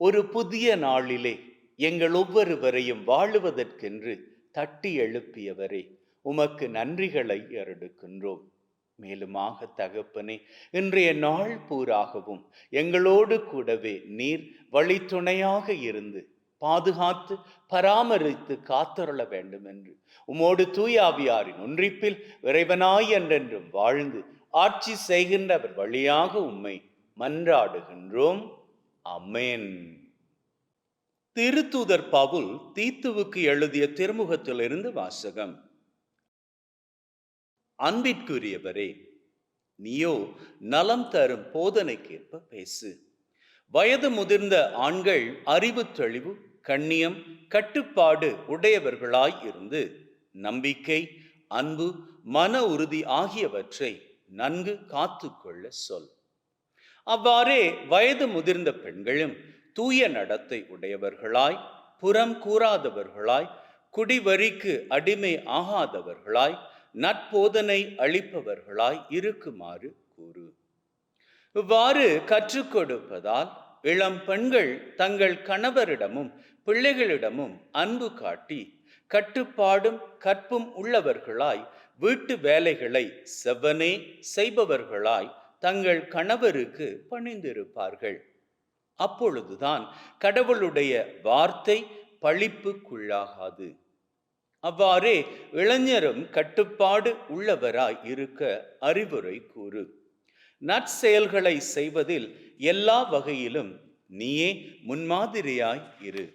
ஒரு புதிய நாளிலே எங்கள் ஒவ்வொருவரையும் வாழுவதற்கென்று தட்டி எழுப்பியவரே உமக்கு நன்றிகளை அருடுக்கின்றோம் மேலுமாக தகப்பனே இன்றைய நாள் பூராகவும் எங்களோடு கூடவே நீர் வழித்துணையாக இருந்து பாதுகாத்து பராமரித்து காத்தருள வேண்டும் என்று உமோடு தூயாவியாரின் ஒன்றிப்பில் இறைவனாய் என்றென்றும் வாழ்ந்து ஆட்சி செய்கின்றவர் வழியாக உம்மை மன்றாடுகின்றோம். அமேன் திருத்தூதர் பவுல் தீத்துவுக்கு எழுதிய திருமுகத்திலிருந்து வாசகம். அன்பிற்குரியவரே நீயோ நலம் தரும் போதனைக்கேற்ப பேசு. வயது முதிர்ந்த ஆண்கள் அறிவு தெளிவு கண்ணியம் கட்டுப்பாடு உடையவர்களாய் இருந்து நம்பிக்கை அன்பு மன உறுதி ஆகியவற்றை நன்கு காத்துக்கொள்ள சொல். அவ்வாறே வயது முதிர்ந்த பெண்களும் தூய நடத்தை உடையவர்களாய் புறம் கூறாதவர்களாய் குடிவரிக்கு அடிமை ஆகாதவர்களாய் நட்போதனை அளிப்பவர்களாய் இருக்குமாறு கூறு. இவ்வாறு கற்றுக் கொடுப்பதால் இளம் பெண்கள் தங்கள் கணவரிடமும் பிள்ளைகளிடமும் அன்பு காட்டி கட்டுப்பாடும் கற்பும் உள்ளவர்களாய் வீட்டு வேலைகளை செவ்வனே செய்பவர்களாய் தங்கள் கணவருக்கு பணிந்திருப்பார்கள். அப்பொழுதுதான் கடவுளுடைய வார்த்தை பழிப்புக்குள்ளாகாது. அவ்வாறே இளைஞரும் கட்டுப்பாடு உள்ளவராய் இருக்க அறிவுரை கூறு. நற்செயல்களை செய்வதில் எல்லா வகையிலும் நீயே முன்மாதிரியாய் இரு.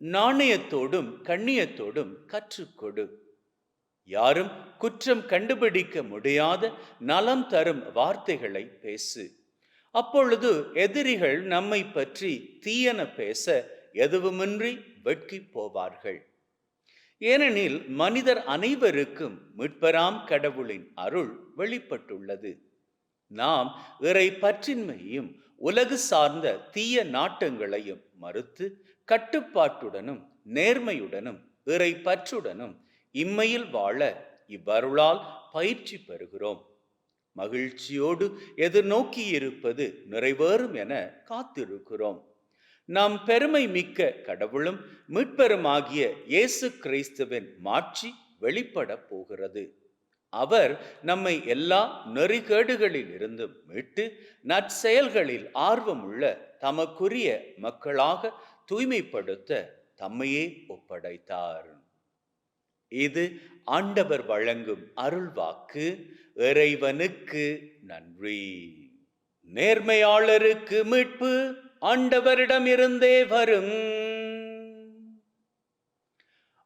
நாணயத்தோடும் கண்ணியத்தோடும் கற்றுக்கொடு. யாரும் குற்றம் கண்டுபிடிக்க முடியாத நலம் தரும் வார்த்தைகளை பேசு. அப்பொழுது எதிரிகள் நம்மை பற்றி தீயன பேச எதுவுமின்றி வெட்கி போவார்கள். ஏனெனில் மனிதர் அனைவருக்கும் மீட்பராம் கடவுளின் அருள் வெளிப்பட்டுள்ளது. நாம் இறை பற்றின்மையும் உலகு சார்ந்த தீய நாட்டங்களையும் மறுத்து கட்டுப்பாட்டுடனும் நேர்மையுடனும் இறை பற்றுடனும் இம்மையில் வாழ இவ்வருளால் பயிற்சி பெறுகிறோம். மகிழ்ச்சியோடு எதிர்நோக்கி இருப்பது நிறைவேறும் என காத்திருக்கிறோம். நாம் பெருமை மிக்க கடவுளும் மீட்பெருமாகிய இயேசு கிறிஸ்துவின் மாட்சி வெளிப்பட போகிறது. அவர் நம்மை எல்லா நெறிகேடுகளில் இருந்தும் மீட்டு நற்செயல்களில் ஆர்வமுள்ள தமக்குரிய மக்களாக தூய்மைப்படுத்த தம்மையே ஒப்படைத்தார். இது ஆண்டவர் வழங்கும் அருள்வாக்கு. இறைவனுக்கு நன்றி. நேர்மையாளருக்கு மீட்பு ஆண்டவரிடமிருந்தே வரும்.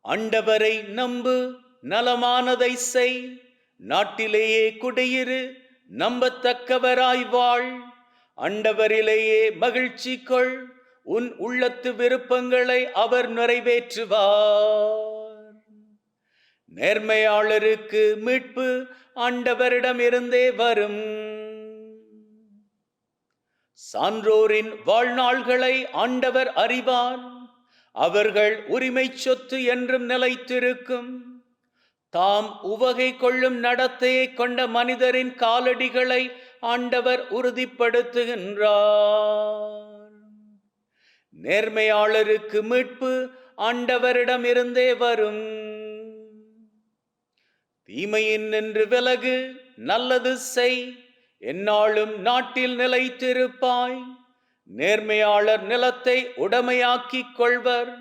ஆண்டவரை நம்பு நலமானதை செய். நாட்டிலேயே குடியிரு நம்பத்தக்கவராய் வாழ். அண்டவரிலேயே மகிழ்ச்சி கொள். உன் உள்ளத்து விருப்பங்களை அவர் நிறைவேற்றுவார். நேர்மையாளருக்கு மீட்பு ஆண்டவரிடமிருந்தே வரும். சான்றோரின் வாழ்நாள்களை ஆண்டவர் அறிவார். அவர்கள் உரிமை சொத்து என்றும் நிலைத்திருக்கும். தாம் உவகை கொள்ளும் நடத்தையை கொண்ட மனிதரின் காலடிகளை ஆண்டவர் உறுதிப்படுத்துகின்றார். நேர்மையாளருக்கு மீட்பு ஆண்டவரிடமிருந்தே வரும். தீமையின் நின்று விலகு நல்லது செய். என்னாலும் நாட்டில் நிலைத்திருப்பாய். நேர்மையாளர் நிலத்தை உடமையாக்கிக் கொள்வர்.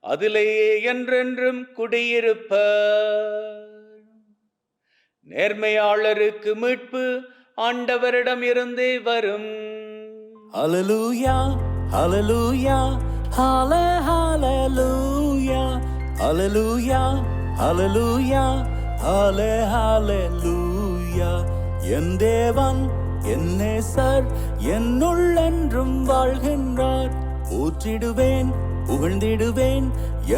அதிலேயே என்றென்றும் குடியிருப்பர். நேர்மையாளருக்கு மீட்பு ஆண்டவரிடம் இருந்தே வரும். அலலூயா அலலூயா halle, hallelujah, அலலூயா அலலூயா ഹാലേ ഹാലൂയ എൻ ദേവൻ എന്നേ സർ എന്നുള്ളെന്നും വാഴ്കിറാർ போற்றிடுவேன் புகழ்ந்திடுவேன்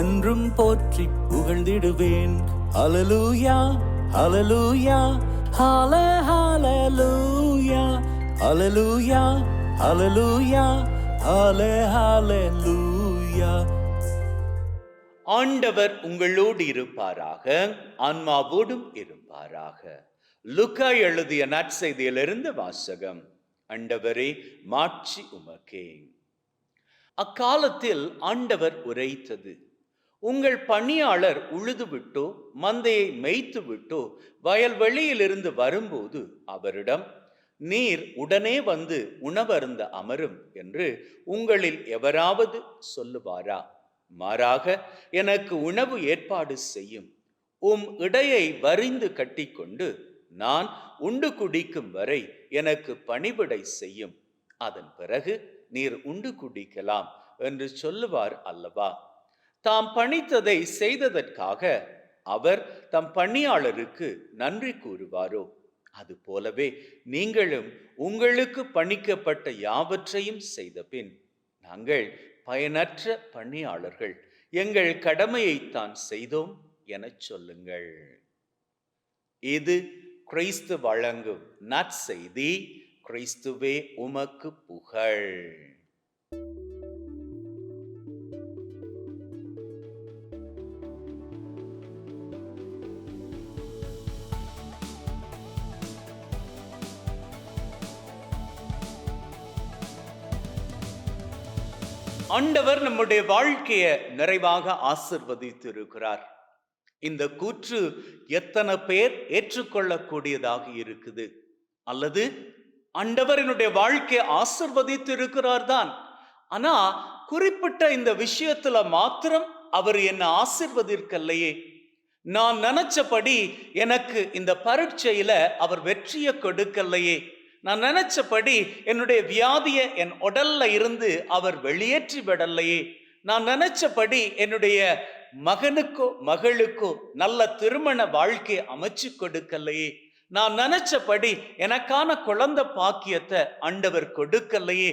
என்றும் போற்றி புகழ்ந்திடுவேன் அலலூயா அலலூயா ஹால ஹாலலூயா அலலூயா அலலூயா ஹால ஹாலலூயா ஆண்டவர் உங்களோடு இருப்பாராக ஆன்மாவோடும் இருப்பாராக. லுக்கா எழுதிய நற்செய்தியிலிருந்து வாசகம் ஆண்டவரே மாட்சி உமக்கே. அக்காலத்தில் ஆண்டவர் உரைத்தது உங்கள் பணியாளர் உழுதுவிட்டோ மந்தையை மேய்த்து விட்டோ வயல்வெளியிலிருந்து வரும்போது அவரிடம் நீர் உடனே வந்து உணவருந்த அமரும் என்று உங்களில் எவராவது சொல்லுவாரா? மாறாக எனக்கு உணவு ஏற்பாடு செய்யும். உம் இடையை வரிந்து கட்டிக்கொண்டு நான் உண்டு குடிக்கும் வரை எனக்கு பணிவிடை செய்யும். அதன் பிறகு நீர் உண்டு குடிக்கலாம் என்று சொல்லுவார் அல்லவா? தாம் பணித்ததை செய்ததற்காக அவர் தம் பணியாளருக்கு நன்றி கூறுவாரோ? அது போலவே நீங்களும் உங்களுக்கு பணிக்கப்பட்ட யாவற்றையும் செய்த பின் நாங்கள் பயனற்ற பணியாளர்கள். எங்கள் கடமையைத்தான் செய்தோம் எனச் சொல்லுங்கள். இது கிறிஸ்து வழங்கும் நற்செய்தி. கிறிஸ்துவே உமக்கு புகழ். ஆண்டவர் நம்முடைய வாழ்க்கையை நிறைவாக ஆசிர்வதித்து இருக்கிறார் இந்த கூற்று எத்தனை பேர் ஏற்றுக்கொள்ளக்கூடியதாக இருக்குது? அல்லது ஆண்டவர் என்னுடைய வாழ்க்கையை ஆசிர்வதித்து இருக்கிறார் தான். ஆனா குறிப்பிட்ட இந்த விஷயத்துல மாத்திரம் அவர் என்னை ஆசிர்வதிக்கலையே. நான் நினைச்சபடி எனக்கு இந்த பரீட்சையில அவர் வெற்றியை கொடுக்கலையே. நான் நினைச்சபடி என்னுடைய வியாதியை என் உடல்ல இருந்து அவர் வெளியேற்றி விடலையே. நான் நினைச்சபடி என்னுடைய மகனுக்கோ மகளுக்கோ நல்ல திருமண வாழ்க்கை அமைச்சு கொடுக்கலையே. நான் நினைச்சபடி எனக்கான குழந்தை பாக்கியத்தை ஆண்டவர் கொடுக்கலையே.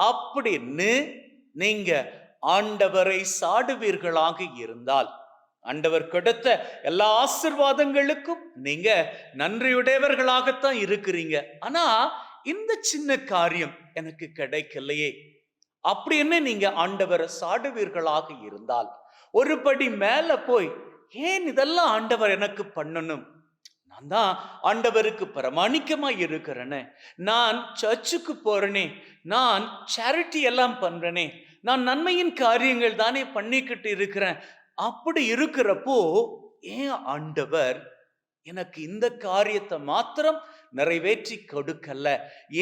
அப்படின்னு நீங்க ஆண்டவரை சாடுவீர்களாக இருந்தால் ஆண்டவர் கொடுத்த எல்லா ஆசிர்வாதங்களுக்கும் நீங்க நன்றியுடையவர்களாகத்தான் இருக்கிறீங்க. ஆனா இந்த சின்ன காரியம் எனக்கு கிடைக்கலையே. அப்படின்னு நீங்க ஆண்டவரை சாடுவீர்களாக இருந்தால் ஒரு படி மேல போய் ஏன் இதெல்லாம் ஆண்டவர் எனக்கு பண்ணணும்? நான் தான் ஆண்டவருக்கு பிரமாணிக்கமா இருக்கிறேனே. நான் சர்ச்சுக்கு போறேனே. நான் சேரிட்டி எல்லாம் பண்றேனே. நான் நன்மையின் காரியங்கள் தானே பண்ணிக்கிட்டு இருக்கிறேன். அப்படி இருக்கிறப்போ ஏன் ஆண்டவர் எனக்கு இந்த காரியத்தை மாத்திரம் நிறைவேற்றி கொடுக்கல?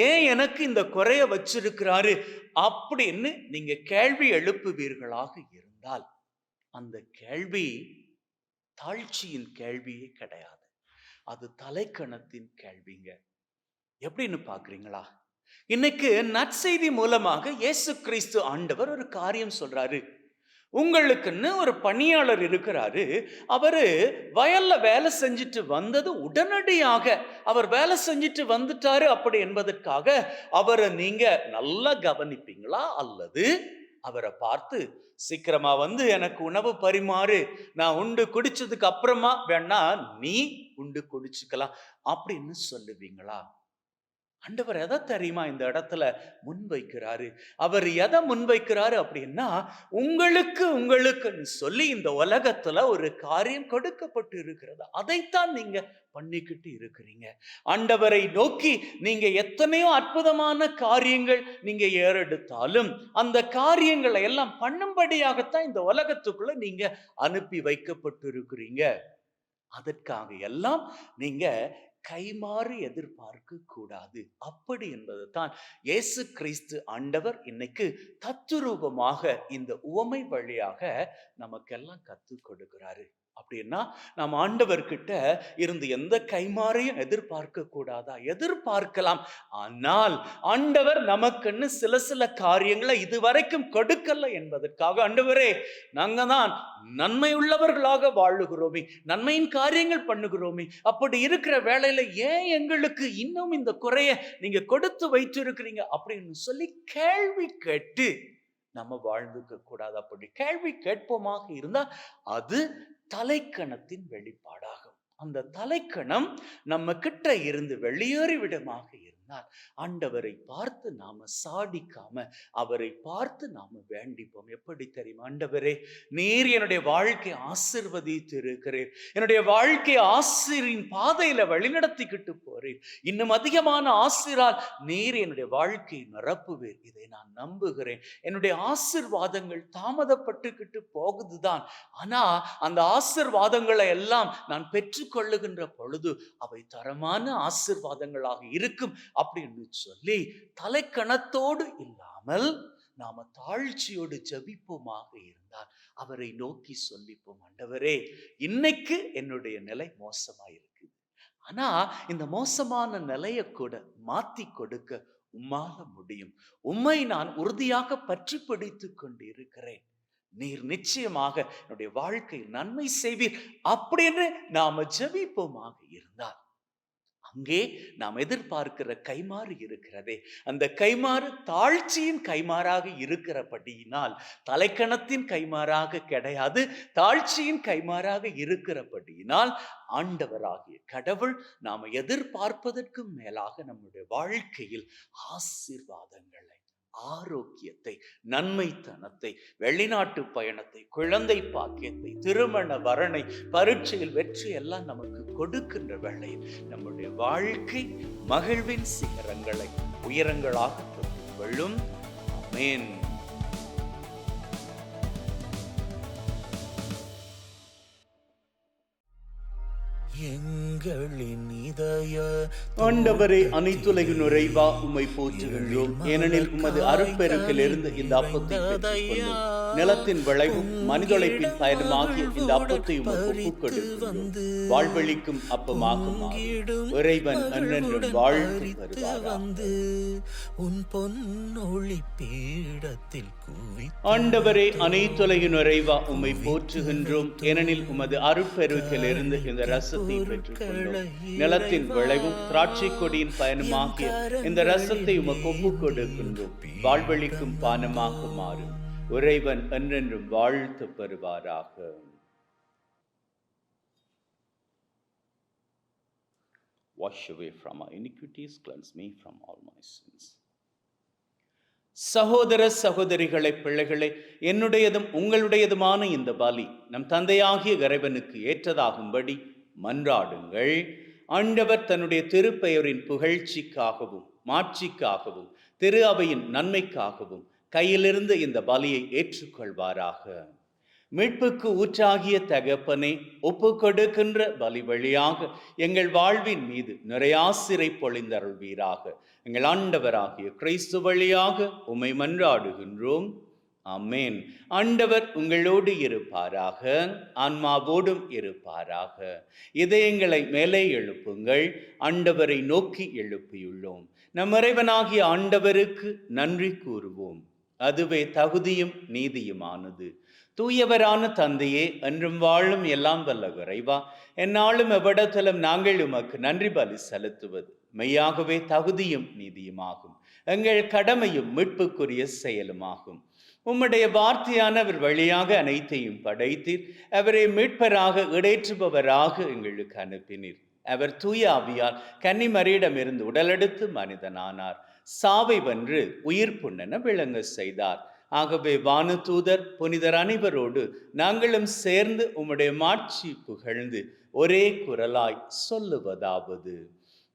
ஏன் எனக்கு இந்த குறைய வச்சிருக்கிறாரு? அப்படின்னு நீங்க கேள்வி எழுப்புவீர்களாக இருந்தால் அந்த கேள்வி தாழ்ச்சியின் கேள்வியே கிடையாது. அது தலைக்கணத்தின் கேள்விங்க. எப்படின்னு பாக்குறீங்களா இன்னைக்கு நற்செய்தி மூலமாக இயேசு கிறிஸ்து ஆண்டவர் ஒரு காரியம் சொல்றாரு. உங்களுக்குன்னு ஒரு பணியாளர் இருக்கிறாரு. அவர் வயல்ல வேலை செஞ்சுட்டு வந்தது உடனடியாக. அவர் வேலை செஞ்சுட்டு வந்துட்டாரு அப்படி என்பதற்காக அவரை நீங்க நல்லா கவனிப்பீங்களா? அல்லது அவரை பார்த்து சீக்கிரமா வந்து எனக்கு உணவு பரிமாறு நான் உண்டு குடிச்சதுக்கு அப்புறமா வேணா நீ உண்டு குடிச்சுக்கலாம். அப்படின்னு சொல்லுவீங்களா? ஆண்டவர் எதை தெரியுமா இந்த இடத்துல முன்வைக்கிறாரு? அவர் எதை முன்வைக்கிறாரு அப்படின்னா உங்களுக்கு உங்களுக்குன்னு சொல்லி இந்த உலகத்துல ஒரு காரியம் கொடுக்கப்பட்டு இருக்கிறது அதைத்தான் நீங்க பண்ணிக்கிட்டு இருக்கிறீங்க. ஆண்டவரை நோக்கி நீங்க எத்தனையோ அற்புதமான காரியங்கள் நீங்க ஏறெடுத்தாலும் அந்த காரியங்களை எல்லாம் பண்ணும்படியாகத்தான் இந்த உலகத்துக்குள்ள நீங்க அனுப்பி வைக்கப்பட்டு இருக்கிறீங்க அதற்காக எல்லாம் நீங்க கைமாறு எதிர்பார்க்க கூடாது. அப்படி என்பது தான் இயேசு கிறிஸ்து ஆண்டவர் இன்னைக்கு தத்துரூபமாக இந்த உவமை வழியாக நமக்கெல்லாம் கற்றுக் கொடுக்கிறாரு. அப்படின்னா நாம் ஆண்டவர்கிட்ட இருந்து எந்த கைமாறையும் எதிர்பார்க்க கூடாதா எதிர்பார்க்கலாம். ஆனால் ஆண்டவர் நமக்குன்னு சில சில காரியங்களை இதுவரைக்கும் கொடுக்கல என்பதற்காக ஆண்டவரே நாங்க தான் நன்மை உள்ளவர்களாக வாழுகிறோமே நன்மையின் காரியங்கள் பண்ணுகிறோமே அப்படி இருக்கிற வேலையில ஏன் எங்களுக்கு இன்னும் இந்த குறைய நீங்க கொடுத்து வைத்திருக்கிறீங்க அப்படின்னு சொல்லி கேள்வி கேட்டு நம்ம வாழ்ந்துக்க கூடாது அப்படி கேள்வி கேட்போமாக இருந்தா அது தலைக்கணத்தின் வெளிப்பாடாகும். அந்த தலைக்கணம் நம்ம கிட்ட இருந்து வெளியேறி விடமாக இருந்தால் ஆண்டவரை பார்த்து நாம சாடிக்காம அவரை பார்த்து நாம வேண்டிப்போம். எப்படி தெரியுமா? ஆண்டவரே நீர் என்னுடைய வாழ்க்கை ஆசிர்வதித்து இருக்கிறீர் என்னுடைய வாழ்க்கை ஆசிரியின் பாதையில வழிநடத்திக்கிட்டு போறீர். இன்னும் அதிகமான ஆசிரால் நீர் என்னுடைய வாழ்க்கையை நிரப்புவீர். இதை நான் நம்புகிறேன். என்னுடைய ஆசிர்வாதங்கள் தாமதப்பட்டுக்கிட்டு போகுதுதான். ஆனா அந்த ஆசிர்வாதங்களை எல்லாம் நான் பெற்றுக்கொள்ளுகின்ற பொழுது அவை தரமான ஆசிர்வாதங்களாக இருக்கும். அப்படின்னு சொல்லி தலைக்கணத்தோடு இல்லாமல் நாம தாழ்ச்சியோடு ஜபிப்போமாக இருந்தால் அவரை நோக்கி சொல்லிப்போம் ஆண்டவரே இன்னைக்கு என்னுடைய நிலை மோசமா இருக்குது. ஆனா இந்த மோசமான நிலையை கூட மாத்தி கொடுக்க உம்மால முடியும். உம்மை நான் உறுதியாக பற்றி பிடித்து கொண்டு இருக்கிறேன் நீர் நிச்சயமாக என்னுடைய வாழ்க்கையில் நன்மை செய்வீர் அப்படின்னு நாம ஜபிப்போமாக இருந்தால் அங்கே நாம் எதிர்பார்க்கிற கைமாறு இருக்கிறதே. அந்த கைமாறு தாழ்ச்சியின் கைமாறாக இருக்கிறபடியினால் தலைக்கணத்தின் கைமாறாக கிடையாது தாழ்ச்சியின் கைமாறாக இருக்கிறபடியினால் ஆண்டவராகிய கடவுள் நாம் எதிர்பார்ப்பதற்கும் மேலாக நம்முடைய வாழ்க்கையில் ஆசீர்வாதங்களை ஆரோக்கியத்தை நன்மைத்தனத்தை வெளிநாட்டு பயணத்தை குழந்தை பாக்கியத்தை திருமண வரணை பரீட்சையில் வெற்றி எல்லாம் நமக்கு கொடுக்கின்ற வேளையில் நம்முடைய வாழ்க்கை மகிழ்வின் சிகரங்களை உயரங்களாக மேன் அமேன் ஆண்டவரே அனைத்துலகு நுழைவா உம்மை போற்றுகின்றோம். ஏனெனில் உமது அருட்பெருக்கிலிருந்து இந்த அப்பத்தை நிலத்தின் விளைவும் மனிதொழைப்பின் பயனுமாகிய இந்த அப்பத்தை உமக்கு ஒப்புக் கொடுக்கின்றோம் வாழ்வழிக்கும் அப்பமாக மாறும். இறைவன் வருவாராக. வந்து உன் பொன்னொளி பீடத்தில் ஆண்டவரே அனைத்துலகின் நிறைவா உம்மை போற்றுகின்றோம். ஏனெனில் உமது அருட்பெருக்கிலிருந்து இந்த ரசத்தை பெற்றுக்கொண்டோம். நிலத்தின் விளைவும் திராட்சை கொடியின் பயனுமாகிய இந்த ரசத்தை உமக்கு ஒப்புக் கொடுக்கின்றோம் வாழ்வழிக்கும் பானமாக மாறும் இறைவன் என்றென்றும் வாழ்த்து பெறுவாராக. Wash away from our iniquities, me from from all my சகோதர சகோதரிகளை பிள்ளைகளை என்னுடையதும் உங்களுடையதுமான இந்த பலி நம் தந்தையாகிய இறைவனுக்கு ஏற்றதாகும்படி மன்றாடுங்கள். ஆண்டவர் தன்னுடைய திருப்பெயரின் புகழ்ச்சிக்காகவும் மாட்சிக்காகவும் திரு அவையின் நன்மைக்காகவும் கையிலிருந்து இந்த பலியை ஏற்றுக்கொள்வாராக. மீட்புக்கு ஊற்றாகிய தகப்பனை ஒப்பு கொடுக்கின்ற பலி வழியாக எங்கள் வாழ்வின் மீது நிறையாசிரை பொழிந்தருள்வீராக. எங்கள் ஆண்டவராகிய கிறிஸ்து வழியாக உமை மன்றாடுகின்றோம். அம்மேன் ஆண்டவர் உங்களோடு இருப்பாராக ஆன்மாவோடும் இருப்பாராக. இதயங்களை மேலே எழுப்புங்கள் ஆண்டவரை நோக்கி எழுப்பியுள்ளோம். நம் இறைவனாகிய ஆண்டவருக்கு நன்றி கூறுவோம். அதுவே தகுதியும் நீதியுமானது. தூயவரான தந்தையே என்றும் வாழும் எல்லாம் வல்ல குறைவா. என்னாலும் எவ்விடத்திலும் நாங்கள் உமக்கு நன்றி பலி செலுத்துவது. மெய்யாகவே தகுதியும் நீதியுமாகும். எங்கள் கடமையும் மீட்புக்குரிய செயலுமாகும். உம்முடைய வார்த்தையானவர் வழியாக அனைத்தையும் படைத்தீர். அவரை மீட்பராக இடைற்றுபவராக எங்களுக்கு அனுப்பினீர். அவர் தூய ஆவியால் கன்னிமரியிடமிருந்து உடலெடுத்து மனிதனானார். சாவை வென்று உயிர் புண்ணென விளங்க செய்தார். ஆகவே வானுதூதர் புனிதர் அனைவரோடு நாங்களும் சேர்ந்து உம்முடைய மாட்சி புகழ்ந்து ஒரே குரலாய் சொல்லுவதாவது.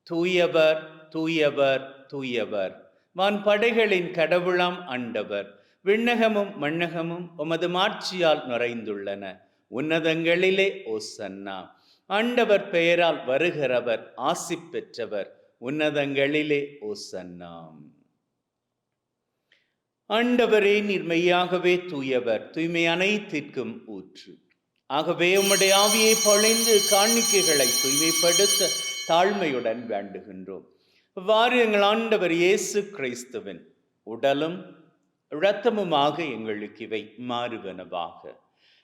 தூயவர் தூயவர் தூயவர். வான் படைகளின் கடவுளாம் ஆண்டவர் விண்ணகமும் மண்ணகமும் உமது மாட்சியால் நிறைந்துள்ளன. உன்னதங்களிலே ஓசன்னா. ஆண்டவர் பெயரால் வருகிறவர் ஆசி பெற்றவர். உன்னதங்களிலே ஓசன்னாம். ஆண்டவரே நீர் மெய்யாகவே தூயவர் தூய்மை அனைத்திற்கும் ஊற்று. ஆகவே உம்முடைய ஆவியை பொழைந்து காணிக்கைகளை தூய்மைப்படுத்த தாழ்மையுடன் வேண்டுகின்றோம். இவ்வாறு எங்கள் ஆண்டவர் இயேசு கிறிஸ்துவின் உடலும் இரத்தமுமாக எங்களுக்கு இவை மாறுவனவாக.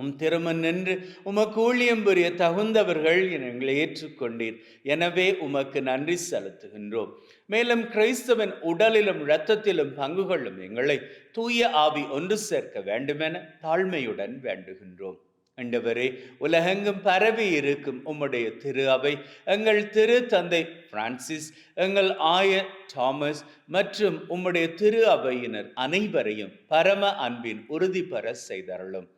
உம் திருமன் நின்று உமக்கு ஊழியம் புரிய தகுந்தவர்கள் என எங்களை ஏற்றுக்கொண்டீர். எனவே உமக்கு நன்றி செலுத்துகின்றோம். மேலும் கிறைஸ்தவன் உடலிலும் இரத்தத்திலும் பங்கு கொள்ளும் எங்களை தூய ஆவி ஒன்று சேர்க்க வேண்டுமென தாழ்மையுடன் வேண்டுகின்றோம். ஆண்டவரே உலகெங்கும் பரவி இருக்கும் உம்முடைய திரு அவை எங்கள் திரு தந்தை பிரான்சிஸ் எங்கள் ஆய தாமஸ் மற்றும் உம்முடைய திரு அவையினர் அனைவரையும் பரம அன்பின் உறுதி பெற செய்தருளும்.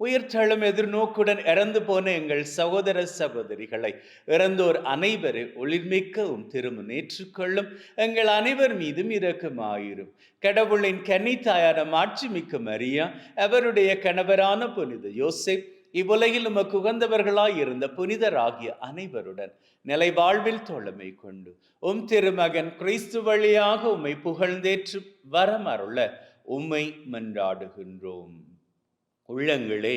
உயிர்த்தெழும் எதிர்நோக்குடன் இறந்து போன எங்கள் சகோதர சகோதரிகளை இறந்தோர் அனைவரை ஒளிர்மிக்கவும் திரும்ப ஏற்றுக்கொள்ளும். எங்கள் அனைவர் மீதும் இரக்கமாயிரும். கடவுளின் கன்னித்தாயான மாட்சிமிக்க மரியா அவருடைய கணவரான புனித யோசிப் இவ்வுலகில் உமக்கு உகந்தவர்களாய் இருந்த புனிதராகிய அனைவருடன் நிலை வாழ்வில் தோழமை கொண்டு உம் திருமகன் கிறிஸ்து வழியாக உம்மை புகழ்ந்தேற்று வரமருள உம்மை மன்றாடுகின்றோம். உள்ளங்களே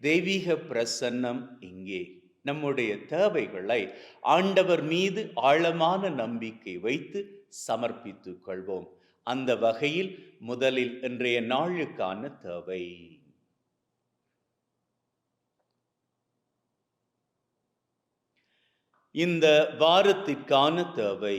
தெய்வீக பிரசன்னம் இங்கே. நம்முடைய தேவைகளை ஆண்டவர் மீது ஆழமான நம்பிக்கை வைத்து சமர்ப்பித்துக் கொள்வோம். அந்த வகையில் முதலில் இன்றைய நாளுக்கான தேவை. இந்த வாரத்திற்கான தேவை.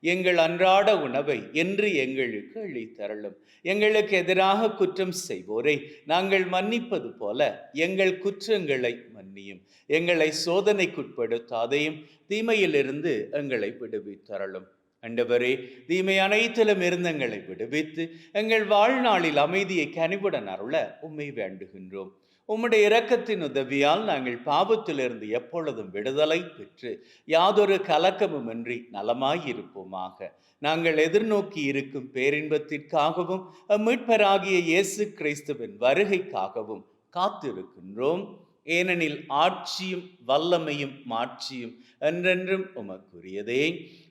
எங்கள் அன்றாட உணவை என்று எங்களுக்கு அளித்தரலும் எங்களுக்கு எதிராக குற்றம் செய்வோரை நாங்கள் மன்னிப்பது போல எங்கள் குற்றங்களை மன்னியும். எங்களை சோதனைக்குட்படுத்தாதையும் தீமையிலிருந்து எங்களை விடுவித்தரலும் அண்டவரே தீமை அனைத்திலும் இருந்தங்களை விடுவித்து எங்கள் வாழ்நாளில் அமைதியை கனிவுடன் அருள உண்மை வேண்டுகின்றோம். உம்முடைய இரக்கத்தின் உதவியால் நாங்கள் பாவத்திலிருந்து எப்பொழுதும் விடுதலை பெற்று யாதொரு கலக்கமுமின்றி நலமாயிருப்போமாக. நாங்கள் எதிர்நோக்கி இருக்கும் பேரின்பத்திற்காகவும் மீட்பராகிய இயேசு கிறிஸ்துவின் வருகைக்காகவும் காத்திருக்கின்றோம். ஏனெனில் ஆட்சியும் வல்லமையும் மாட்சியும் என்றென்றும் உமக்குரியதே.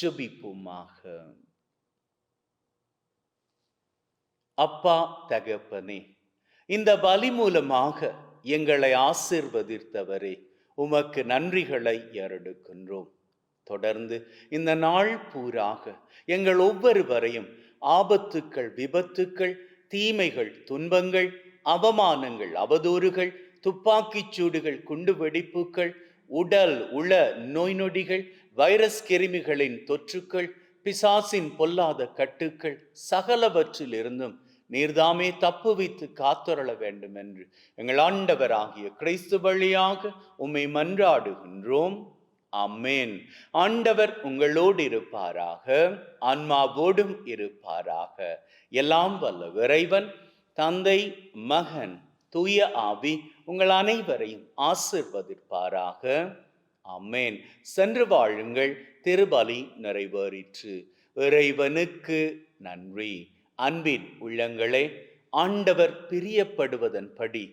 ஜெபிப்போமாக. அப்பா தகப்பனே இந்த பலி மூலமாக எங்களை ஆசிர்வதித்தவரே உமக்கு நன்றிகளை ஏறெடுக்கின்றோம். தொடர்ந்து இந்த நாள் பூராக எங்கள் ஒவ்வொருவரையும் ஆபத்துக்கள் விபத்துக்கள் தீமைகள் துன்பங்கள் அவமானங்கள் அவதூறுகள் துப்பாக்கிச் சூடுகள் குண்டுவெடிப்புகள் உடல் உள நோய் நொடிகள் வைரஸ் கிருமிகளின் தொற்றுக்கள் பிசாசின் பொல்லாத கட்டுக்கள் சகலவற்றிலிருந்தும் நீர்தாமே தப்பு வைத்து காத்தொரள வேண்டும் என்று எங்கள் ஆண்டவராகிய கிறிஸ்து வழியாக உம்மை மன்றாடுகின்றோம். அம்மேன் ஆண்டவர் உங்களோடு இருப்பாராக ஆன்மாவோடும் இருப்பாராக. எல்லாம் வல்ல இறைவன் தந்தை மகன் தூய ஆவி உங்கள் அனைவரையும் ஆசிர்வதிப்பாராக. அம்மேன் சென்று வாழுங்கள் திருபலி நிறைவேறிற்று. இறைவனுக்கு நன்றி. அன்பின் உள்ளங்களே ஆண்டவர் பிரியப்படுவதன்படி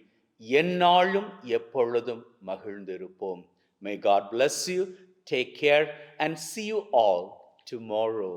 எந்நாளும் எப்பொழுதும் மகிழ்ந்திருப்போம். May God bless you take care and see you all tomorrow